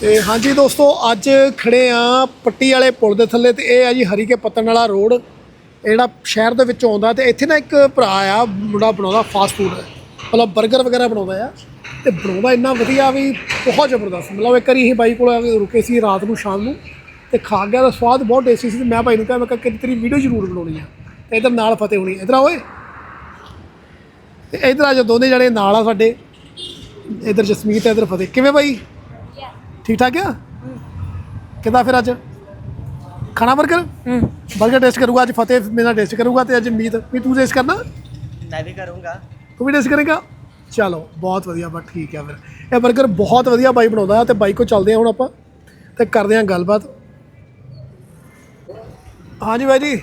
ਤੇ ਹਾਂਜੀ ਦੋਸਤੋ, ਅੱਜ ਖੜੇ ਆ ਪੱਟੀ ਵਾਲੇ ਪੁਲ ਦੇ ਥੱਲੇ ਤੇ ਇਹ ਆ ਜੀ ਹਰੀਕੇ ਪੱਤਣ ਵਾਲਾ ਰੋਡ। ਜਿਹੜਾ ਸ਼ਹਿਰ ਦੇ ਵਿੱਚੋਂ ਆਉਂਦਾ ਤੇ ਇੱਥੇ ਨਾ ਇੱਕ ਭਰਾ ਆ, ਮੁੰਡਾ ਬਣਾਉਂਦਾ ਫਾਸਟ ਫੂਡ ਮਤਲਬ 버ਗਰ ਵਗੈਰਾ ਬਣਾਉਂਦਾ ਆ ਤੇ ਬਣਾਉਂਦਾ ਇੰਨਾ ਵਧੀਆ ਵੀ ਬਹੁਤ ਜ਼ਬਰਦਸਤ। ਮਤਲਬ ਇੱਕ ਵਾਰੀ ਅਸੀਂ ਬਾਈ ਕੋਲ ਰੁਕੇ ਸੀ ਰਾਤ ਨੂੰ, ਸ਼ਾਮ ਨੂੰ ਤੇ ਖਾ ਗਿਆ ਦਾ ਸਵਾਦ ਬਹੁਤ ਟੇਸਟੀ ਸੀ ਤੇ ਮੈਂ ਭਾਈ ਨੂੰ ਕਿਹਾ, ਮੈਂ ਕਿਹਾ ਕਿ ਤੇਰੀ ਵੀਡੀਓ ਜ਼ਰੂਰ ਬਣਾਉਣੀ ਆ। ਤੇ ਇਧਰ ਨਾਲ ਫਤਿਹ ਹੋਣੀ। ਇਧਰ ਆ ਓਏ। ਤੇ ਇਧਰ ਆ ਜੋ ਦੋਨੇ ਜਣੇ ਨਾਲ ਆ ਸਾਡੇ। ਇਧਰ ਜਸਮੀਤ ਤੇ ਇਧਰ ਫਤਿਹ। ਕਿਵੇਂ ਬਾਈ? ਠੀਕ ਠਾਕ ਆ? ਕਿਦਾਂ ਫਿਰ ਅੱਜ? ਖਾਣਾ ਬਰਗਰ? ਹੂੰ। 버ਗਰ ਟੇਸਟ ਕਰੂਗਾ ਅੱਜ ਫਤਿਹ ਮੇਰਾ ਟੇਸਟ ਕਰੂਗਾ ਤੇ ਅੱਜ ਮੀਤ। ਵੀ ਤੂੰ ਟੇਸਟ ਕਰਨਾ? ਮੈਂ ਵੀ ਕਰੂੰਗਾ। ਤੂੰ ਵੀ ਟੇਸਟ ਕਰੇਗਾ? ਚਲੋ ਬਹੁਤ ਵਧੀਆ ਬਾ ਠੀਕ ਆ ਫਿਰ। ਇਹ ਬਰਗਰ ਬਹੁਤ ਵਧੀਆ ਬਾਈ ਬਣਾਉਂਦਾ ਤੇ ਬਾਈ ਕੋ ਚੱਲਦੇ ਆ ਹੁਣ ਆਪਾਂ ਤੇ ਕਰਦੇ ਆ ਗੱਲਬਾਤ। ਹਾਂਜੀ ਬਾਈ ਜੀ।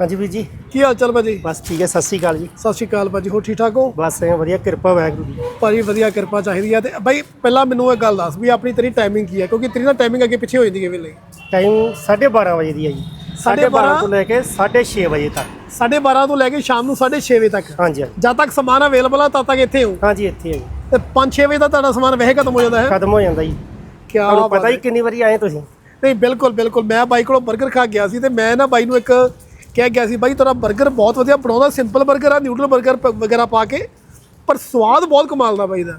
ਹਾਂਜੀ ਵੀਰ ਜੀ। ਕੀ ਹਾਲ ਚਾਲ ਭਾਜੀ? ਬਸ ਠੀਕ ਹੈ ਸਤਿ ਸ਼੍ਰੀ ਅਕਾਲ ਜੀ। ਸਤਿ ਸ਼੍ਰੀ ਅਕਾਲ ਭਾਜੀ ਹੋ ਠੀਕ ਠਾਕ ਹੋ? ਬਸ ਐਂ ਵਧੀਆ ਕਿਰਪਾ ਵਾਹਿਗੁਰੂ ਦੀ ਭਾਜੀ ਵਧੀਆ ਕਿਰਪਾ ਚਾਹੀਦੀ ਆ ਤੇ ਬਾਈ ਪਹਿਲਾਂ ਮੈਨੂੰ ਇਹ ਗੱਲ ਦੱਸ ਵੀ ਆਪਣੀ ਤੇਰੀ ਟਾਈਮਿੰਗ ਕੀ ਹੈ? ਕਿਉਂਕਿ ਤੇਰੀ ਨਾ ਟਾਈਮਿੰਗ ਅੱਗੇ ਪਿੱਛੇ ਹੋ ਜਾਂਦੀ ਹੈ ਵੇਲੇ ਟਾਈਮ 12:30 ਵਜੇ ਦੀ ਹੈ ਜੀ। 12:30 12:30 ਤੋਂ ਲੈ ਕੇ 6:30 ਵਜੇ ਤੱਕ। 12:30 ਤੋਂ ਲੈ ਕੇ ਸ਼ਾਮ ਨੂੰ 6:30 ਵਜੇ ਤੱਕ। ਹਾਂਜੀ ਹਾਂਜੀ। ਜਦ ਤੱਕ ਸਮਾਨ ਅਵੇਲੇਬਲ ਆ ਤਦ ਤੱਕ ਇੱਥੇ ਹੋ। ਹਾਂਜੀ ਇੱਥੇ ਹੈ ਜੀ। ਤੇ 5-6 ਵਜੇ ਤੱਕ ਤੁਹਾਡਾ ਸਮਾਨ ਵਹਿ ਖਤਮ ਹੋ ਜਾਂਦਾ ਹੈ? ਖਤਮ ਹੋ ਜਾਂਦਾ ਜੀ। ਕੀ ਪਤਾ ਹੀ ਕਿੰਨੀ ਵਾਰੀ ਆਏ ਤੁਸੀਂ। ਨਹੀਂ ਬਿਲਕੁਲ ਬਿਲਕੁਲ। ਮੈਂ ਬਾਈ ਕੋਲੋਂ 버ਗਰ ਖਾ ਗਿਆ ਸੀ ਤੇ ਮੈਂ ਨਾ ਬਾਈ ਨੂੰ ਇੱਕ ਕਿਹਾ ਗਿਆ ਸੀ ਬਾਈ ਤੁਹਾਡਾ 버ਗਰ ਬਹੁਤ ਵਧੀਆ ਬਣਾਉਂਦਾ ਸਿੰਪਲ 버ਗਰ ਆ ਨਿਊਡਲ 버ਗਰ ਵਗੈਰਾ ਪਾ ਕੇ ਪਰ ਸਵਾਦ ਬਹੁਤ ਕਮਾਲ ਦਾ ਬਾਈ ਦਾ।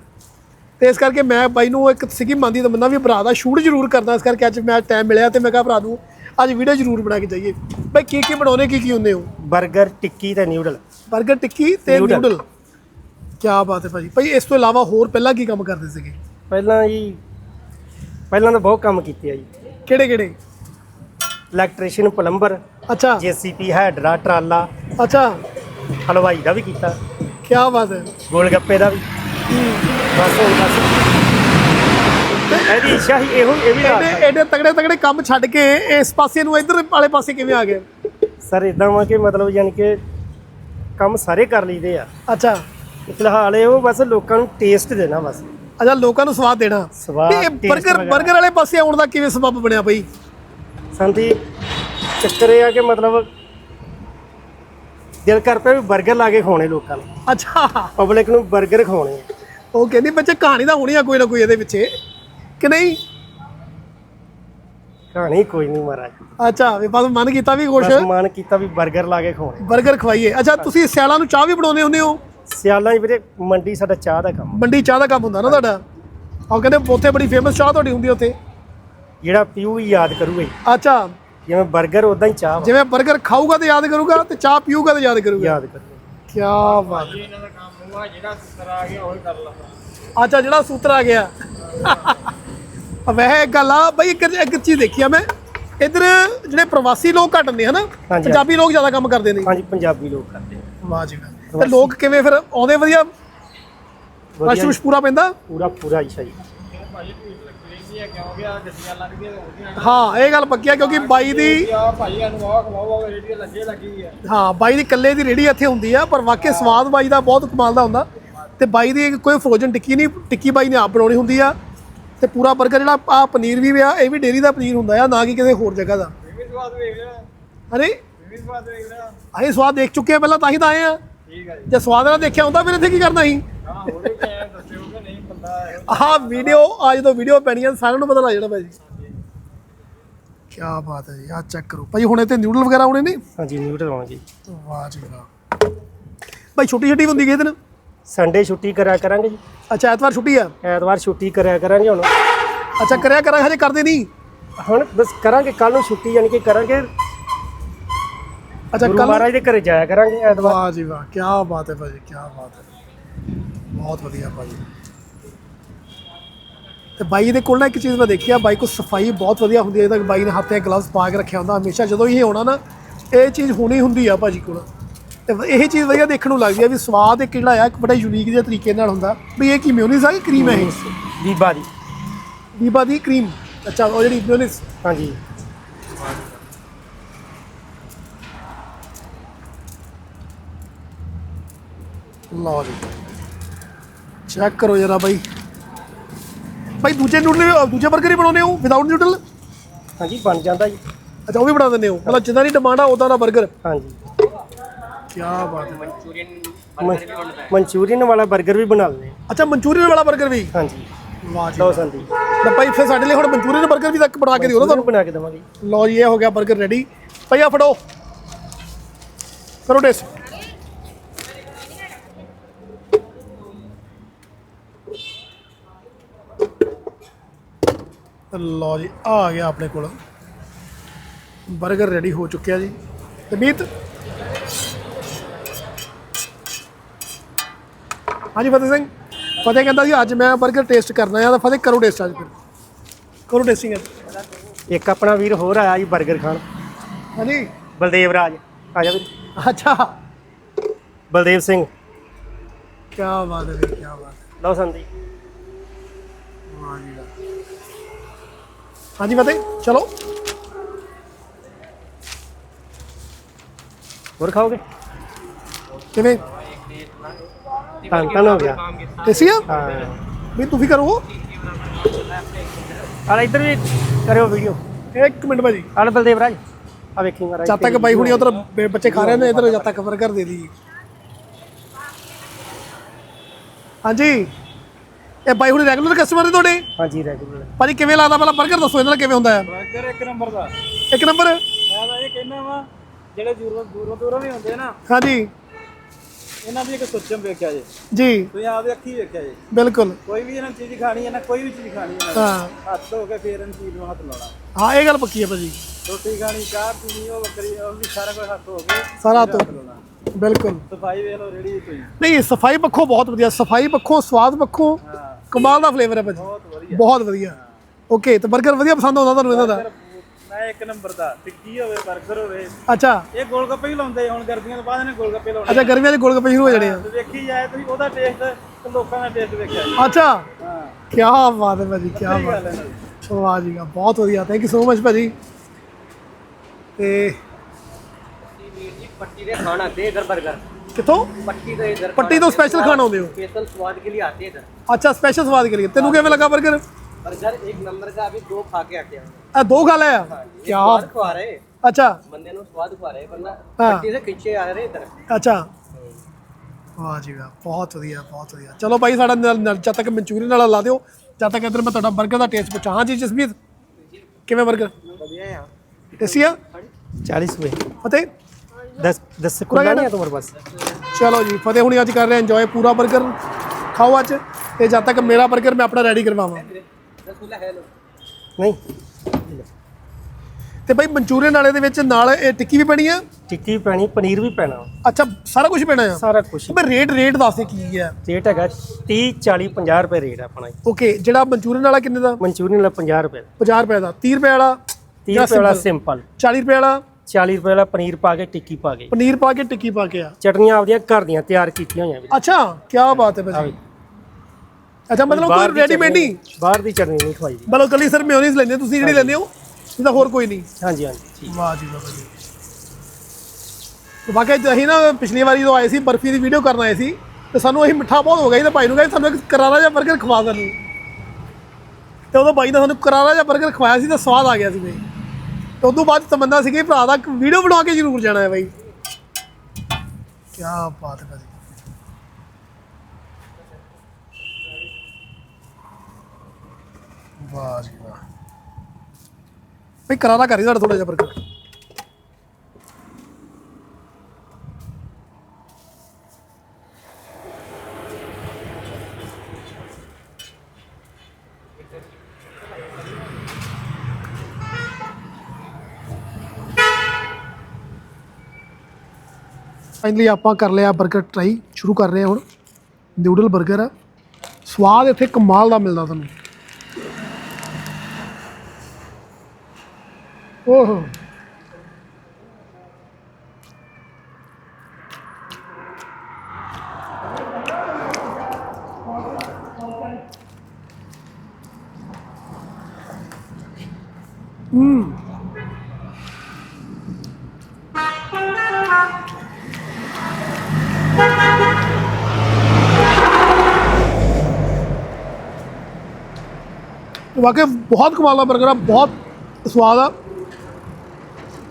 ਤੇ ਇਸ ਕਰਕੇ ਮੈਂ ਬਾਈ ਨੂੰ ਇੱਕ ਸਿੱਗੀ ਮੰਦੀ ਮੰਨਾ ਵੀ ਭਰਾ ਦਾ ਸ਼ੂਟ ਜ਼ਰੂਰ ਕਰਦਾ ਇਸ ਕਰਕੇ ਅੱਜ ਮੈਂ ਟਾਈਮ ਮਿਲਿਆ ਤੇ ਮੈਂ ਕਿਹਾ ਭਰਾ ਨੂੰ ਅੱਜ ਵੀਡੀਓ ਜ਼ਰੂਰ ਬਣਾ ਕੇ ਜਾਈਏ। ਬਾਈ ਕੀ ਕੀ ਬਣਾਉਣੇ ਕੀ ਕੀ ਹੁੰਦੇ ਹੋ? 버ਗਰ ਟਿੱਕੀ ਤੇ ਨਿਊਡਲ 버ਗਰ ਟਿੱਕੀ ਤੇ ਨਿਊਡਲ ਕੀ ਬਾਤ ਹੈ ਭਾਜੀ। ਭਾਈ ਇਸ ਤੋਂ ਇਲਾਵਾ ਹੋਰ ਪਹਿਲਾਂ ਕੀ ਕੰਮ ਕਰਦੇ ਸੀਗੇ? ਪਹਿਲਾਂ ਜੀ ਪਹਿਲਾਂ ਤਾਂ ਬਹੁਤ ਕੰਮ ਕੀਤੇ ਆ ਜੀ। ਕਿਹੜੇ ਕਿਹੜੇ ਇਲੈਕਟ੍ਰੀਸ਼ੀਅਨ ਪਲੰਬਰ ਅੱਛਾ। ਜੀਸੀਪੀ ਹੈਡਰਾ ਟਰਾਲਾ। ਅੱਛਾ। ਹਲਵਾਈ ਦਾ ਵੀ ਕੀਤਾ। ਕੀ ਬਾਤ ਹੈ। ਗੋਲ ਗੱਪੇ ਦਾ ਵੀ। ਬਸ ਹੁਣ ਬਸ। ਇਹਦੀ ਇੱਛਾ ਹੀ ਇਹੋ ਇਹ ਵੀ ਐਡੇ ਐਡੇ ਤਗੜੇ ਤਗੜੇ ਕੰਮ ਛੱਡ ਕੇ ਇਸ ਪਾਸੇ ਨੂੰ ਇੱਧਰ ਵਾਲੇ ਪਾਸੇ ਕਿਵੇਂ ਆ ਗਏ? ਸਰ ਇਦਾਂ ਵਾ ਕਿ ਮਤਲਬ ਯਾਨੀ ਕਿ ਕੰਮ ਸਾਰੇ ਕਰ ਲਈਦੇ ਆ। ਅੱਛਾ। ਫਿਲਹਾਲ ਇਹ ਉਹ ਬਸ ਲੋਕਾਂ ਨੂੰ ਟੇਸਟ ਦੇਣਾ ਬਸ। ਅੱਛਾ ਲੋਕਾਂ ਨੂੰ ਸਵਾਦ ਦੇਣਾ। ਸਵਾਦ, taste 버ਗਰ ਵਗੈਰਾ। 버ਗਰ ਵਾਲੇ ਪਾਸੇ ਆਉਣ ਦਾ ਕਿਵੇਂ ਸਬਬ ਬਣਿਆ ਬਈ? ਸੰਤੀ ਚੱਕਰ ਇਹ ਆ ਕਿ ਮਤਲਬ ਦਿਲ ਕਰ ਪਿਆ ਵੀ ਲਾ ਕੇ ਖਵਾਉਣੇ ਲੋਕਾਂ ਨੂੰ। ਅੱਛਾ। ਪਬਲਿਕ ਨੂੰ 버ਗਰ ਖਵਾਉਣੇ ਉਹ ਕਹਿੰਦੀ ਬੱਚੇ ਕਹਾਣੀ ਤਾਂ ਹੋਣੀ ਆ ਕੋਈ ਨਾ ਕੋਈ ਇਹਦੇ ਪਿੱਛੇ। ਕਿ ਨਹੀਂ? ਕਹਾਣੀ ਕੋਈ ਨਹੀਂ ਮਹਾਰਾਜ। ਅੱਛਾ ਵੀ ਬਸ ਮਨ ਕੀਤਾ ਵੀ ਕੁਛ। ਮਨ ਕੀਤਾ ਵੀ 버ਗਰ ਲਾ ਕੇ ਖਵਾਉਣੇ। 버ਗਰ ਖਵਾਈਏ। ਅੱਛਾ ਤੁਸੀਂ ਸਿਆਲਾਂ ਨੂੰ ਚਾਹ ਵੀ ਬਣਾਉਂਦੇ ਹੁੰਦੇ ਹੋ? ਸਿਆਲਾਂ ਹੀ ਵੀਰੇ ਮੰਡੀ ਸਾਡਾ ਚਾਹ ਦਾ ਕੰਮ। ਮੰਡੀ ਚਾਹ ਦਾ ਕੰਮ ਹੁੰਦਾ ਨਾ ਤੁਹਾਡਾ? ਉਹ ਕਹਿੰਦੇ ਉੱਥੇ ਬੜੀ ਫੇਮਸ ਚਾਹ ਤੁਹਾਡੀ ਹੁੰਦੀ ਉੱਥੇ। ਜਿਹੜਾ ਪੀਊ ਯਾਦ ਕਰੂਗਾ ਅੱਛਾ। ਜਿਵੇਂ 버ਗਰ ਉਦਾਂ ਹੀ ਚਾਹ ਵਾ, ਜਿਵੇਂ 버ਗਰ ਖਾਊਗਾ ਤੇ ਯਾਦ ਕਰੂਗਾ ਤੇ ਚਾਹ ਪੀਊਗਾ ਤੇ ਯਾਦ ਕਰੂਗਾ। ਯਾਦ ਕਰੂਗਾ। ਕੀ ਬਾਤ। ਹੈ ਅੱਛਾ ਜਿਹੜਾ ਸੂਤਰ ਆ ਗਿਆ। ਵੈਸੇ ਇੱਕ ਗੱਲ ਆ ਬਈ ਇੱਕ ਇੱਕ ਚੀਜ਼ ਦੇਖੀ ਆ ਮੈਂ। ਇਧਰ ਜਿਹੜੇ ਪ੍ਰਵਾਸੀ ਲੋਕ ਘੱਟ ਨੇ ਹਨਾ ਹਾਂਜੀ। ਪੰਜਾਬੀ ਲੋਕ ਜ਼ਿਆਦਾ ਕੰਮ ਕਰਦੇ ਨੇ। ਹਾਂਜੀ ਪੰਜਾਬੀ ਲੋਕ ਕਰਦੇ ਆ। ਵਾਹ ਜੀ ਵਾਹ। ਤੇ ਲੋਕ ਕਿਵੇਂ ਫਿਰ? ਆਉਂਦੇ ਵਧੀਆ? ਰਸ਼ ਵਧੀਆ। ਰੁਸ਼ ਪੂਰਾ ਪੈਂਦਾ? ਪੂਰਾ ਪੂਰਾ ਹੀ ਸਹੀ। ਹਾਂ ਇਹ ਗੱਲ ਪੱਕੀ ਆ ਕਿਉਂਕਿ ਬਾਈ ਦੀ ਹਾਂ ਬਾਈ ਦੀ ਇਕੱਲੇ ਦੀ ਰੇੜੀ ਇੱਥੇ ਹੁੰਦੀ ਆ ਪਰ ਵਾਕਈ ਸਵਾਦ ਬਾਈ ਦਾ ਬਹੁਤ ਕਮਾਲ ਦਾ ਹੁੰਦਾ। ਤੇ ਬਾਈ ਦੀ ਕੋਈ ਫਰੋਜ਼ਨ ਟਿੱਕੀ ਨਹੀਂ ਟਿੱਕੀ ਬਾਈ ਨੇ ਆਪ ਬਣਾਉਣੀ ਹੁੰਦੀ ਆ। ਤੇ ਪੂਰਾ 버ਗਰ ਜਿਹੜਾ ਆ ਪਨੀਰ ਵੀ ਆ ਇਹ ਵੀ ਡੇਰੀ ਦਾ ਪਨੀਰ ਹੁੰਦਾ ਆ ਨਾ ਕਿ ਕਿਸੇ ਹੋਰ ਜਗ੍ਹਾ ਦਾ। ਅਰੇ ਅਸੀਂ ਸਵਾਦ ਦੇਖ ਚੁੱਕੇ ਆ ਪਹਿਲਾਂ ਤਾਂ ਹੀ ਤਾਂ ਆਏ ਆ। ਜੇ। ਸਵਾਦ ਨਾਲ ਦੇਖਿਆ ਹੁੰਦਾ ਫਿਰ ਇੱਥੇ ਕੀ ਕਰਨਾ ਸੀ ਆਹ ਵੀਡੀਓ ਅੱਜ ਤੋਂ ਵੀਡੀਓ ਪੈਣੀ ਆ ਸਾਰਿਆਂ ਨੂੰ ਪਤਾ ਲੱਗ ਜਾਣਾ ਭਾਈ ਕੀ ਬਾਤ ਹੈ ਜੀ ਆ ਚੈੱਕ ਕਰੋ। ਭਾਈ ਹੁਣ ਇੱਥੇ ਨਿਊਡਲ ਵਗੈਰਾ ਆਉਣੇ ਨੇ? ਹਾਂਜੀ ਨਿਊਡਲ ਆਉਣਾ ਜੀ ਵਾਹ ਜੀ ਵਾਹ। ਭਾਈ ਛੋਟੀ ਛੋਟੀ ਹੁੰਦੀ ਕਿਸ ਦਿਨ ਸੰਡੇ ਛੁੱਟੀ ਕਰਿਆ ਕਰਾਂਗੇ ਜੀ। ਅੱਛਾ ਐਤਵਾਰ ਛੁੱਟੀ ਆ? ਐਤਵਾਰ ਛੁੱਟੀ ਕਰਿਆ ਕਰਾਂਗੇ ਹੁਣ। ਅੱਛਾ ਕਰਿਆ ਕਰਾਂ ਹਜੇ ਕਰਦੇ ਨਹੀਂ? ਹੁਣ ਬਸ ਕਰਾਂਗੇ ਕੱਲ ਨੂੰ ਛੁੱਟੀ ਯਾਨੀ ਕਿ ਕਰਾਂਗੇ। ਅੱਛਾ ਕੱਲ ਮਹਾਰਾਜ ਦੇ ਘਰੇ ਜਾਇਆ ਕਰਾਂਗੇ ਐਤਵਾਰ। ਵਾਹ ਜੀ ਵਾਹ ਕੀ ਬਾਤ ਹੈ ਭਾਜੀ ਕੀ ਬਾਤ ਹੈ। ਬਹੁਤ ਵਧੀਆ ਭਾਜੀ। ਤੇ ਬਾਈ ਦੇ ਕੋਲ ਨਾ ਇੱਕ ਚੀਜ਼ ਮੈਂ ਦੇਖੀ ਆ ਬਾਈ ਕੋਲ ਸਫ਼ਾਈ ਬਹੁਤ ਵਧੀਆ ਹੁੰਦੀ ਹੈ ਇਹਦਾ ਬਾਈ ਨੇ ਹੱਥ ਤੇ ਗਲਵਸ ਪਾ ਕੇ ਰੱਖਿਆ ਹੁੰਦਾ ਹਮੇਸ਼ਾ ਜਦੋਂ ਹੀ ਆਉਣਾ ਨਾ ਇਹ ਚੀਜ਼ ਹੋਣੀ ਹੁੰਦੀ ਆ ਭਾਜੀ ਕੋਲ। ਤੇ ਇਹ ਚੀਜ਼ ਵਧੀਆ ਦੇਖਣ ਨੂੰ ਲੱਗਦੀ ਆ ਵੀ ਸਵਾਦ ਇੱਕ ਜਿਹੜਾ ਆ ਇੱਕ ਬੜਾ ਯੂਨੀਕ ਜਿਹਾ ਤਰੀਕੇ ਨਾਲ ਹੁੰਦਾ। ਵੀ ਇਹ ਕੀ ਮਿਊਨੀਸ ਆ ਕਿ ਕਰੀਮ ਹੈ ਇਹ? ਬੀਬਾ ਦੀ। ਬੀਬਾ ਦੀ ਕਰੀਮ ਅੱਛਾ ਉਹ ਜਿਹੜੀ ਮਿਊਨੀਸ ਹਾਂਜੀ। ਲਓ ਜੀ। ਚੈੱਕ ਕਰੋ ਜਰਾ ਬਾਈ। ਭਾਈ ਦੂਜੇ ਨੂਡਲ ਦੂਜੇ 버ਗਰ ਹੀ ਬਣਾਉਂਦੇ ਹੋ ਵਿਦਆਊਟ ਨੂਡਲ ਹਾਂਜੀ ਬਣ ਜਾਂਦਾ ਜੀ। ਅੱਛਾ ਉਹ ਵੀ ਬਣਾ ਦਿੰਦੇ ਹੋ। ਮਤਲਬ ਜਿੱਦਾਂ ਦੀ ਡਿਮਾਂਡ ਆ ਉਦਾਂ ਦਾ 버ਗਰ ਹਾਂਜੀ। ਕੀ ਬਾਤ ਹੈ ਮਨਚੂਰੀਅਨ ਵਾਲਾ 버ਗਰ ਵੀ ਬਣਾ ਲੈਂਦੇ ਹਾਂ। ਅੱਛਾ ਮਨਚੂਰੀਅਨ ਵਾਲਾ 버ਗਰ ਵੀ? ਹਾਂਜੀ। ਵਾਹ ਲਓ ਸੰਦੀਪ। ਤਾਂ ਭਾਈ ਫਿਰ ਸਾਡੇ ਲਈ ਹੁਣ ਮਨਚੂਰੀਅਨ 버ਗਰ ਵੀ ਤੱਕ ਬਣਾ ਕੇ ਦਿਓ ਨਾ ਤੁਹਾਨੂੰ ਬਣਾ ਕੇ ਦੇਵਾਂਗੇ। ਲਓ ਜੀ ਇਹ ਹੋ ਗਿਆ 버ਗਰ ਰੈਡੀ ਭਈਆ ਫੜੋ। ਕਰੋ ਟੇਸਟ ਲਓ ਜੀ ਆ ਗਿਆ ਆਪਣੇ ਕੋਲ। ਬਰਗਰ ਰੈਡੀ ਹੋ ਚੁੱਕਿਆ ਜੀ। ਤੇ ਮੀਤ? ਹਾਂਜੀ ਫਤਿਹ ਸਿੰਘ। ਫਤਿਹ ਕਹਿੰਦਾ ਜੀ ਅੱਜ ਮੈਂ ਬਰਗਰ ਟੇਸਟ ਕਰਨਾ ਆ ਤਾਂ ਫਤਿਹ ਕਰੋ ਟੇਸਟ ਅੱਜ ਫਿਰ। ਕਰੋ ਟੇਸਟਿੰਗ ਇੱਕ ਆਪਣਾ ਵੀਰ ਹੋਰ ਆਇਆ ਜੀ ਬਰਗਰ ਖਾਣ। ਹਾਂਜੀ। ਬਲਦੇਵ ਰਾਜ। ਆ ਜਾ ਵੀਰ। ਅੱਛਾ। ਬਲਦੇਵ ਸਿੰਘ। ਕੀ ਬਾਤ ਹੈ ਕੀ ਬਾਤ ਲਓ ਸੰਦੀਪ। ਹਾਂਜੀ ਫਤਿਹ ਚਲੋ। ਹੋਰ ਖਾਓਗੇ? ਕਿਵੇਂ? ਧੰਨ ਧੰਨ ਹੋ ਗਿਆ। ਟੇਸੀ ਆ? ਹਾਂ। ਵੀ ਤੁਸੀਂ ਕਰੋ। ਆ ਇੱਧਰ ਵੀ ਕਰਿਓ ਵੀਡੀਓ ਇੱਕ ਮਿੰਟ ਭਾਜੀ। ਆ ਲੈ ਬਲਦੇਵ ਰਾਜ। ਆ ਵੇਖੀ ਮਹਾਰਾਜ ਜਦ ਤੱਕ ਬਾਈ ਹੁਣੀ ਉਧਰ ਬੱਚੇ ਖਾ ਰਹੇ ਨੇ ਇਧਰ ਜਦ ਤੱਕ 버ਗਰ ਦੇ ਦੀ। ਹਾਂਜੀ। ਇਹ ਬਾਈ ਹੁਣੀ ਰੈਗੂਲਰ ਕਸਟਮਰ ਨੇ ਤੁਹਾਡੇ? ਹਾਂਜੀ ਰੈਗੂਲਰ ਭਾਜੀ ਕਿਵੇਂ ਲੱਗਦਾ? ਪਹਿਲਾਂ 버ਗਰ ਦੱਸੋ ਇਹਨਾਂ ਦਾ ਕਿਵੇਂ ਹੁੰਦਾ ਹੈ? ਬਰਗਰ ਇੱਕ ਨੰਬਰ ਦਾ। ਇੱਕ ਨੰਬਰ ਮੈਂ ਤਾਂ ਇਹ ਕਹਿੰਦਾ ਵਾ ਜਿਹੜੇ ਦੂਰੋਂ ਦੂਰੋਂ ਦੂਰੋਂ ਵੀ ਹੁੰਦੇ ਨਾ ਹਾਂਜੀ। ਇਹਨਾਂ ਦੀ ਇੱਕ ਸੁੱਚਮ ਵੇਖਿਆ ਜੇ। ਜੀ। ਤੁਸੀਂ ਆਪਦੇ ਅੱਖੀ ਵੇਖਿਆ ਜੇ। ਬਿਲਕੁਲ। ਕੋਈ ਵੀ ਇਹਨਾਂ ਚੀਜ਼ ਖਾਣੀ ਹੈ ਨਾ ਕੋਈ ਵੀ ਚੀਜ਼ ਖਾਣੀ ਹੈ ਨਾ ਹਾਂ। ਹੱਥ ਧੋ ਕੇ ਫੇਰ ਇਹਨਾਂ ਚੀਜ਼ ਨੂੰ ਹੱਥ ਲਾਉਣਾ। ਹਾਂ ਇਹ ਗੱਲ ਪੱਕੀ ਹੈ ਭਾਜੀ। ਰੋਟੀ ਖਾਣੀ ਚਾਹ ਪੀਣੀ ਉਹ ਬੱਕਰੀ ਉਹ ਵੀ ਸਾਰਾ ਕੁਝ ਹੱਥ ਧੋ ਕੇ ਸਾਰਾ ਹੱਥ ਲਾਉਣਾ। ਬਿਲਕੁਲ। ਸਫ਼ਾਈ ਵੇਖ ਲਓ ਰੇੜੀ ਤੁਸੀਂ ਨਹੀਂ ਸਫ਼ਾਈ ਪੱਖੋਂ ਬਹੁਤ ਵਧੀਆ। ਸਫ਼ਾਈ ਪੱਖੋਂ ਸਵਾਦ ਪੱਖੋਂ। ਕਮਾਲ ਦਾ ਫਲੇਵਰ ਹੈ ਭਾਜੀ। ਬਹੁਤ ਵਧੀਆ। ਓਕੇ ਤੇ 버ਗਰ ਵਧੀਆ ਪਸੰਦ ਆਉਂਦਾ ਤੁਹਾਨੂੰ ਇਹਨਾਂ ਦਾ? ਮੈਂ ਇੱਕ ਨੰਬਰ ਦਾ ਟਿੱਕੀ ਹੋਵੇ 버ਗਰ ਹੋਵੇ। ਅੱਛਾ। ਇਹ ਗੋਲਗੱਪੇ ਹੀ ਲਾਉਂਦੇ ਹੁਣ ਗਰਮੀਆਂ ਤੋਂ ਬਾਅਦ ਇਹਨੇ ਗੋਲਗੱਪੇ ਲਾਉਣੇ ਅੱਛਾ ਗਰਮੀਆਂ ਦੇ ਗੋਲਗੱਪੇ ਸ਼ੁਰੂ ਹੋ ਜਾਣੇ ਆ। ਵੇਖੀ ਜਾਏ ਤੁਸੀਂ ਉਹਦਾ ਟੇਸਟ ਲੋਕਾਂ ਦਾ ਟੇਸਟ ਵੇਖਿਆ ਅੱਛਾ। ਹਾਂ। ਕੀ ਬਾਤ ਹੈ ਭਾਜੀ ਕੀ ਬਾਤ। ਹੈ ਵਾਹ ਜੀ ਬਹੁਤ ਵਧੀਆ। ਥੈਂਕ ਯੂ ਸੋ ਮਚ ਭਾਜੀ। ਤੇ ਵੀਰ ਜੀ ਪੱਟੀ ਦੇ ਖਾਣਾ ਤੇ ਬਰਗਰ ਕਿੱਥੋਂ ਪੱਟੀ ਤੋਂ ਇਧਰ ਪੱਟੀ ਤੋਂ ਸਪੈਸ਼ਲ ਖਾਣ ਆਉਂਦੇ ਹੋ ਸਪੈਸ਼ਲ ਸਵਾਦ ਕੇ ਲਈ ਆਤੇ ਇਧਰ ਅੱਛਾ ਸਪੈਸ਼ਲ ਸਵਾਦ ਕੇ ਲਈ ਤੈਨੂੰ ਕਿਵੇਂ ਲੱਗਾ 버ਗਰ 버ਗਰ ਇੱਕ ਨੰਬਰ ਦਾ ਅਭੀ ਦੋ ਖਾ ਕੇ ਆਤੇ ਆ ਦੋ ਖਾ ਲਿਆ ਕੀ ਸਵਾਦ ਖਵਾ ਰਹੇ अच्छा बंदे नु स्वाद खा रहे वरना पट्टी से खिंचे आ रहे इधर अच्छा ਵਾਹ ਜੀ ਵਾਹ ਬਹੁਤ ਵਧੀਆ ਬਹੁਤ ਵਧੀਆ ਚਲੋ ਭਾਈ ਸਾਡਾ ਜਦ ਤੱਕ ਮਨਚੂਰੀਅਨ ਵਾਲਾ ਲਾ ਦਿਓ ਜਦ ਤੱਕ ਇਧਰ ਮੈਂ ਤੁਹਾਡਾ 버ਗਰ ਦਾ ਟੇਸਟ ਪੁੱਛਾਂ ਹਾਂ ਜੀ ਜਸਮੀਤ ਕਿਵੇਂ 버ਗਰ ਵਧੀਆ ਆ ਟੇਸੀ ਆ 40 ਰੁਪਏ ਫਤਿਹ 10 10 से खुला नहीं है तुम्हारे पास चलो जी फतेह हुनी आज कर रहे हैं एंजॉय पूरा बर्गर खाओ आज ये जब तक मेरा ਰੈਡੀ ਕਰਵਾਵਾਂ। ਨਹੀਂ। ਤੇ ਭਾਈ ਮਨਚੂਰੀਅਨ ਵਾਲੇ ਦੇ ਵਿੱਚ ਨਾਲ ਇਹ ਟਿੱਕੀ ਵੀ ਪੈਣੀ ਆ? ਟਿੱਕੀ ਵੀ ਪੈਣੀ ਪਨੀਰ ਵੀ ਪੈਣਾ। ਅੱਛਾ ਸਾਰਾ ਕੁਝ ਪੈਣਾ ਆ? ਸਾਰਾ ਕੁਝ ਮੈਂ ਰੇਟ ਰੇਟ ਦੱਸ ਕੀ ਹੈ। ਰੇਟ ਹੈਗਾ 30 40 50 ਰੁਪਏ ਰੇਟ ਆਪਣਾ ਓਕੇ ਜਿਹੜਾ ਮਨਚੂਰੀਅਨ ਵਾਲਾ ਕਿੰਨੇ ਦਾ? ਮਨਚੂਰੀਅਨ ਵਾਲਾ 50 ਰੁਪਏ। 50 ਰੁਪਏ ਦਾ। 30 ਰੁਪਏ ਵਾਲਾ 30 ਰੁਪਏ ਵਾਲਾ ਸਿੰਪਲ 40 ਰੁਪਏ ਵਾਲਾ? 40 ਰੁਪਏ ਵਾਲਾ ਪਨੀਰ ਪਾ ਕੇ ਟਿੱਕੀ ਪਾ ਕੇ। ਪਨੀਰ ਪਾ ਕੇ ਟਿੱਕੀ ਪਾ ਕੇ ਆ। ਚਟਨੀਆਂ ਆਪਦੀਆਂ ਘਰ ਦੀਆਂ ਤਿਆਰ ਕੀਤੀਆਂ ਹੋਈਆਂ ਵੀ ਅੱਛਾ ਕੀ ਬਾਤ ਹੈ ਭਾਜੀ। ਅੱਛਾ ਮਤਲਬ ਬਾਹਰ ਕੋਈ ਦੀ ਰੈਡੀਮੇਡ ਨਹੀਂ? ਬਾਹਰ ਦੀ ਚਟਨੀ ਨਹੀਂ ਖਵਾਈ ਦੀ ਮਤਲਬ ਕੱਲੀ ਸਰ ਮਿਓਨੀਜ਼ ਲੈਂਦੇ ਹੋ, ਤੁਸੀਂ ਜਿਹੜੀ ਲੈਂਦੇ ਹੋ ਇਹ ਤਾਂ ਹੋਰ ਕੋਈ ਨਹੀਂ। ਹਾਂਜੀ ਹਾਂਜੀ ਠੀਕ। ਵਾਹ ਜੀ ਵਾਹ ਭਾਜੀ। ਵਾਕਿਆ ਅਸੀਂ ਨਾ ਪਿਛਲੀ ਵਾਰੀ ਜਦੋਂ ਆਏ ਸੀ ਬਰਫੀ ਦੀ ਵੀਡੀਓ ਕਰਨ ਆਏ ਸੀ ਤੇ ਸਾਨੂੰ ਅਸੀਂ ਮਿੱਠਾ ਬਹੁਤ ਹੋ ਗਿਆ ਸੀ ਤੇ ਭਾਈ ਨੂੰ ਕਹਿੰਦੇ ਸਾਨੂੰ ਇੱਕ ਕਰਾਰਾ ਜਿਹਾ 버ਗਰ ਖਵਾ ਸਾਨੂੰ। ਤੇ ਉਦੋਂ ਬਾਈ ਨੇ ਸਾਨੂੰ ਕਰਾਰਾ ਜਿਹਾ 버ਗਰ ਖਵਾਇਆ ਸੀ ਤੇ ਸਵਾਦ ਆ ਗਿਆ ਸੀ ਬਈ ਤੇ ਉਦੋਂ ਬਾਅਦ ਤਮੰਨਾ ਸੀਗੀ ਭਰਾ ਦਾ ਵੀਡੀਓ ਬਣਾ ਕੇ ਜ਼ਰੂਰ ਜਾਣਾ ਹੈ ਬਾਈ। ਕੀ ਬਾਤ ਹੈ ਭਾਜੀ ਵਾਹ ਜੀ ਵਾਹ। ਬਈ ਕਰਾਰਾ ਕਰੀ ਸਾਡਾ ਥੋੜਾ ਜਿਹਾ 버 ਫਾਈਨਲੀ ਆਪਾਂ ਕਰ ਲਿਆ 버ਗਰ ਟਰਾਈ ਸ਼ੁਰੂ ਕਰ ਰਹੇ ਹਾਂ ਹੁਣ। ਨਿਊਡਲ 버ਗਰ ਆ ਸਵਾਦ ਇੱਥੇ ਕਮਾਲ ਦਾ ਮਿਲਦਾ ਤੁਹਾਨੂੰ। ਓਹੋ। ਵਾਕਈ ਬਹੁਤ ਕਮਾਲ ਦਾ 버ਗਰ ਆ, ਬਹੁਤ ਸਵਾਦ ਆ।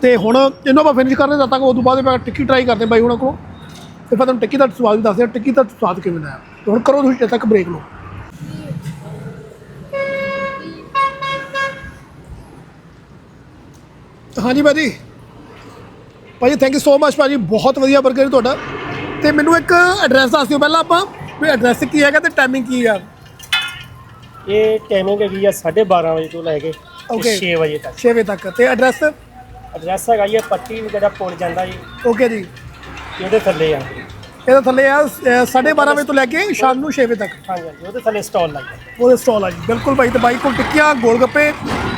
ਤੇ ਹੁਣ ਇਹਨੂੰ ਆਪਾਂ ਫਿਨਿਸ਼ ਕਰਦੇ ਤਾਂ ਤੱਕ ਉਹ ਤੋਂ ਬਾਅਦ ਆਪਾਂ ਟਿੱਕੀ ਟਰਾਈ ਕਰਦੇ ਬਾਈ ਹੁਣਾਂ ਕੋਲ। ਤੇ ਫਿਰ ਤੁਹਾਨੂੰ ਟਿੱਕੀ ਦਾ ਸਵਾਦ ਵੀ ਦੱਸਦੇ ਆ ਟਿੱਕੀ ਦਾ ਸਵਾਦ ਕਿਵੇਂ ਦਾ ਆ। ਹੁਣ ਕਰੋ ਤੁਸੀਂ, ਜਦ ਤੱਕ ਬ੍ਰੇਕ ਲਓ। ਹਾਂਜੀ ਭਾਜੀ। ਭਾਜੀ ਥੈਂਕ ਯੂ ਸੋ ਮਚ ਭਾਜੀ, ਬਹੁਤ ਵਧੀਆ ਬਰਗਰ ਤੁਹਾਡਾ। ਤੇ ਮੈਨੂੰ ਇੱਕ ਐਡਰੈਸ ਦੱਸ ਦਿਓ ਪਹਿਲਾਂ ਆਪਾਂ ਵੀ ਐਡਰੈਸ ਕੀ ਹੈਗਾ ਤੇ ਟਾਈਮਿੰਗ ਕੀ ਆ। ਇਹ ਟਾਈਮਿੰਗ ਹੈਗੀ ਆ 12:30 ਵਜੇ ਤੋਂ ਲੈ ਕੇ Okay. 6 ਵਜੇ ਤੱਕ। 6 ਵਜੇ ਤੱਕ। ਤੇ ਐਡਰੈਸ ਐਡਰੈਸ ਹੈਗਾ ਜੀ ਇਹ ਪੱਟੀ ਜਿਹੜਾ ਪੁਲ ਜਾਂਦਾ ਜੀ। ਓਕੇ ਜੀ। ਉਹਦੇ ਥੱਲੇ ਆ। ਇਹਦਾ ਥੱਲੇ ਆ 12:30 ਵਜੇ ਤੋਂ ਲੈ ਕੇ ਸ਼ਾਮ ਨੂੰ 6 ਵਜੇ ਤੱਕ। ਹਾਂਜੀ ਹਾਂਜੀ ਉਹਦੇ ਥੱਲੇ ਸਟਾਲ ਲਾਇਆ ਉਹਦੇ ਸਟਾਲ ਆ ਜੀ। ਬਿਲਕੁਲ ਬਾਈ ਤੇ ਬਾਈ ਕੋਲ ਟਿੱਕੀਆਂ ਗੋਲ ਗੱਪੇ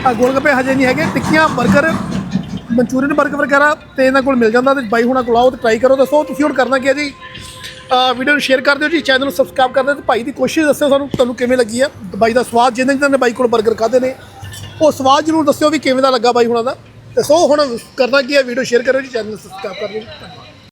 ਆ ਗੋਲ ਗੱਪੇ ਹਜੇ ਨਹੀਂ ਹੈਗੇ। ਟਿੱਕੀਆਂ 버ਗਰ ਮਨਚੂਰੀਅਨ 버ਗਰ ਵਗੈਰਾ ਤੇ ਇਹਨਾਂ ਕੋਲ ਮਿਲ ਜਾਂਦਾ ਤੇ ਬਾਈ ਹੁਣਾਂ ਕੋਲ ਆਓ ਤੇ ਟਰਾਈ ਕਰੋ, ਦੱਸੋ ਤੁਸੀਂ ਹੁਣ ਕਰਨਾ ਕੀ ਹੈ ਜੀ। ਵੀਡੀਓ ਨੂੰ ਸ਼ੇਅਰ ਕਰ ਦਿਓ ਜੀ ਚੈਨਲ ਨੂੰ ਸਬਸਕ੍ਰਾਈਬ ਕਰ ਦਿਓ ਤੇ ਭਾਈ ਦੀ ਕੋਸ਼ਿਸ਼ ਦੱਸਿਓ ਸਾਨੂੰ ਤੁਹਾਨੂੰ ਕਿਵੇਂ ਲੱਗੀ ਆ ਬਾਈ ਦਾ ਸਵਾਦ ਜਿਹਨੇ ਜਿਹਨੇ ਬਾਈ ਕੋਲ 버ਗਰ ਖਾਦੇ ਨੇ, ਉਹ ਸਵਾਦ ਜ਼ਰੂਰ ਦੱਸਿਓ ਵੀ ਕਿਵੇਂ ਦਾ ਲੱਗਾ ਬਾਈ ਹੁਣਾਂ ਦਾ। ਤੇ ਸੋ ਹੁਣ ਕਰਨਾ ਕੀ ਹੈ ਵੀਡੀਓ ਸ਼ੇਅਰ ਕਰੋ ਜੀ ਚੈਨਲ ਨੂੰ ਸਬਸਕ੍ਰਾਈਬ ਕਰ ਦਿਓ